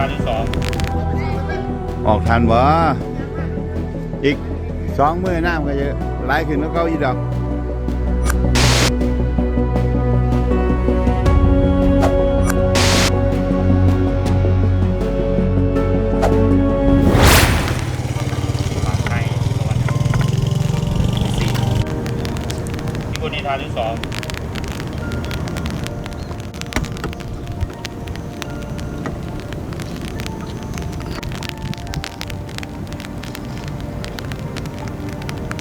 านที่สองออกทันวะอีกสองมือน้ำก็จะไหลขึ้นแล้วก็อีดอกปากไก่ตะวันสี่ที่คนนี้ทานที่สอง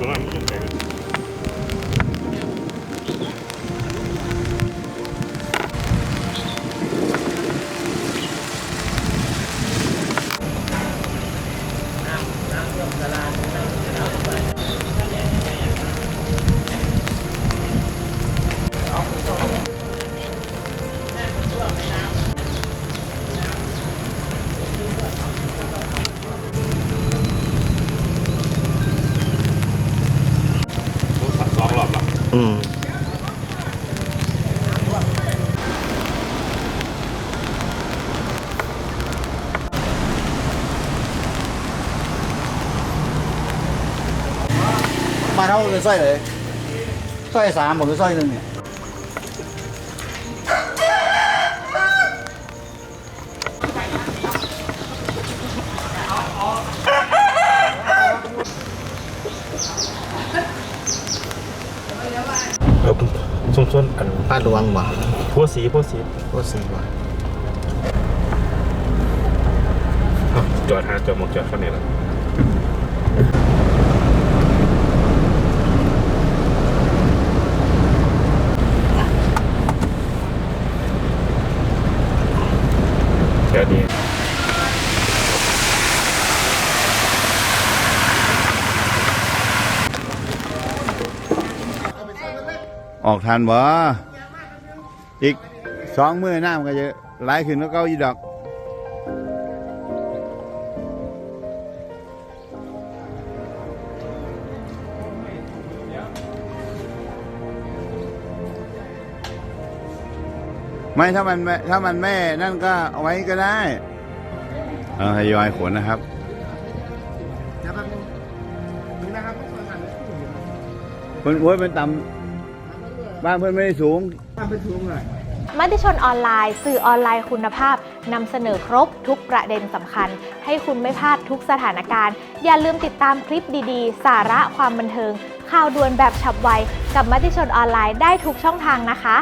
ตั อบละอืมมาเท่าเเลยสร้อาส่งเนี่ยเออส้มอันป้าดวงบ่พวกสีพวกสีโคตรสีบ่อ้าจอดฮะจอดหมดจอดข้างในแล้วแค่นี้ ออกทันวะอีกสองมือน้ำก็จะไหลขึ้นแล้วก็อีดอกไม่ถ้ามันไม่ถ้ามันแม่นั่นก็เอาไว้ก็ได้เออทยอยขนนะครับเพิ่นโอ้ยมันต่ำ บ้านเพิ่นไม่ได้สูงมติชนออนไลน์ สื่อออนไลน์คุณภาพนำเสนอครบทุกประเด็นสำคัญ ให้คุณไม่พลาดทุกสถานการณ์ อย่าลืมติดตามคลิปดีๆ สาระความบันเทิง ข่าวด่วนแบบฉับไว กับมติชนออนไลน์ได้ทุกช่องทางนะคะ